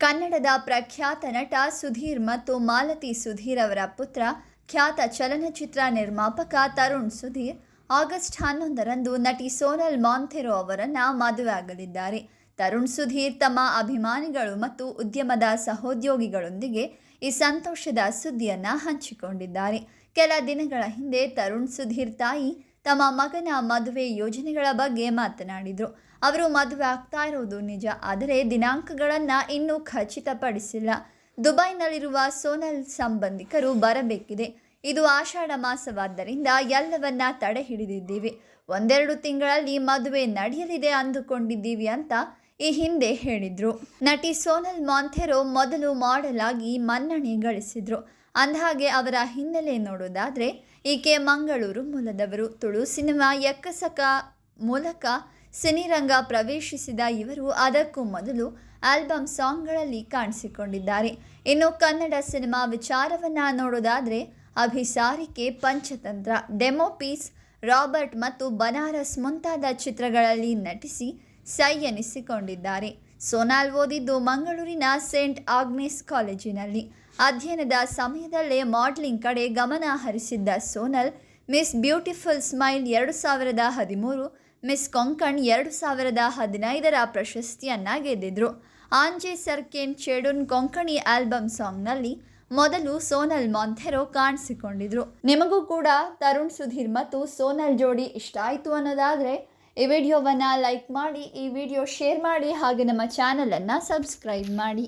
ಕನ್ನಡದ ಪ್ರಖ್ಯಾತ ನಟ ಸುಧೀರ್ ಮತ್ತು ಮಾಲತಿ ಸುಧೀರ್ ಅವರ ಪುತ್ರ ಖ್ಯಾತ ಚಲನಚಿತ್ರ ನಿರ್ಮಾಪಕ ತರುಣ್ ಸುಧೀರ್ ಆಗಸ್ಟ್ ಹನ್ನೊಂದರಂದು ನಟಿ ಸೋನಲ್ ಮಾಂಥೆರೋ ಅವರನ್ನು ಮದುವೆಯಾಗಲಿದ್ದಾರೆ ತರುಣ್ ಸುಧೀರ್ ತಮ್ಮ ಅಭಿಮಾನಿಗಳು ಮತ್ತು ಉದ್ಯಮದ ಸಹೋದ್ಯೋಗಿಗಳೊಂದಿಗೆ ಈ ಸಂತೋಷದ ಸುದ್ದಿಯನ್ನು ಹಂಚಿಕೊಂಡಿದ್ದಾರೆ. ಕೆಲ ದಿನಗಳ ಹಿಂದೆ ತರುಣ್ ಸುಧೀರ್ ತಾಯಿ ತಮ್ಮ ಮಗನ ಮದುವೆ ಯೋಜನೆಗಳ ಬಗ್ಗೆ ಮಾತನಾಡಿದರು. ಅವರು ಮದುವೆ ಆಗ್ತಾ ಇರೋದು ನಿಜ, ಆದರೆ ದಿನಾಂಕಗಳನ್ನು ಇನ್ನೂ ಖಚಿತಪಡಿಸಿಲ್ಲ. ದುಬೈನಲ್ಲಿರುವ ಸೋನಲ್ ಸಂಬಂಧಿಕರು ಬರಬೇಕಿದೆ. ಇದು ಆಷಾಢ ಮಾಸವಾದ್ದರಿಂದ ಎಲ್ಲವನ್ನ ತಡೆ ಹಿಡಿದಿದ್ದೀವಿ ಒಂದೆರಡು ತಿಂಗಳಲ್ಲಿ ಮದುವೆ ನಡೆಯಲಿದೆ ಅಂದುಕೊಂಡಿದ್ದೀವಿ ಅಂತ ಈ ಹಿಂದೆ ಹೇಳಿದ್ರು. ನಟಿ ಸೋನಲ್ ಮಾಂಥೆರೋ ಮೊದಲು ಮಾಡೆಲ್ ಆಗಿ ಮನ್ನಣೆ ಗಳಿಸಿದ್ರು. ಅಂದಹಾಗೆ ಅವರ ಹಿನ್ನೆಲೆ ನೋಡೋದಾದ್ರೆ, ಈಕೆ ಮಂಗಳೂರು ಮೂಲದವರು. ತುಳು ಸಿನಿಮಾ ಎಕ್ಕಸಕ ಮೂಲಕ ಸಿನಿರಂಗ ಪ್ರವೇಶಿಸಿದ ಇವರು ಅದಕ್ಕೂ ಮೊದಲು ಆಲ್ಬಮ್ ಸಾಂಗ್ಗಳಲ್ಲಿ ಕಾಣಿಸಿಕೊಂಡಿದ್ದಾರೆ. ಇನ್ನು ಕನ್ನಡ ಸಿನಿಮಾ ವಿಚಾರವನ್ನ ನೋಡೋದಾದ್ರೆ, Abhisarike Panchatantra, Demo Piece, Robert ಮತ್ತು ಬನಾರಸ್ ಮುಂತಾದ ಚಿತ್ರಗಳಲ್ಲಿ ನಟಿಸಿ ಸೈ ಎನಿಸಿಕೊಂಡಿದ್ದಾರೆ. ಸೋನಾಲ್ ಓದಿದ್ದು ಮಂಗಳೂರಿನ ಸೇಂಟ್ ಆಗ್ನೇಸ್ ಕಾಲೇಜಿನಲ್ಲಿ. ಅಧ್ಯಯನದ ಸಮಯದಲ್ಲೇ ಮಾಡಲಿಂಗ್ ಕಡೆ ಗಮನ ಹರಿಸಿದ್ದ ಸೋನಲ್, ಮಿಸ್ ಬ್ಯೂಟಿಫುಲ್ ಸ್ಮೈಲ್ ಎರಡು ಸಾವಿರದ ಹದಿಮೂರು, ಮಿಸ್ ಕೊಂಕಣ್ ಎರಡು ಸಾವಿರದ ಹದಿನೈದರ ಪ್ರಶಸ್ತಿಯನ್ನ ಗೆದ್ದಿದ್ರು ಆಂಜೆ ಸರ್ಕೇನ್ ಚೇಡುನ್ ಕೊಂಕಣಿ ಆಲ್ಬಮ್ ಸಾಂಗ್ನಲ್ಲಿ ಮೊದಲು ಸೋನಲ್ ಮಾಂಥೆರೋ ಕಾಣಿಸಿಕೊಂಡಿದ್ರು. ನಿಮಗೂ ಕೂಡ ತರುಣ್ ಸುಧೀರ್ ಮತ್ತು ಸೋನಲ್ ಜೋಡಿ ಇಷ್ಟ ಆಯಿತು ಅನ್ನೋದಾದರೆ ಈ ವಿಡಿಯೋವನ್ನು ಲೈಕ್ ಮಾಡಿ ಈ ವಿಡಿಯೋ ಶೇರ್ ಮಾಡಿ ಹಾಗೆ ನಮ್ಮ ಚಾನಲನ್ನು ಸಬ್ಸ್ಕ್ರೈಬ್ ಮಾಡಿ.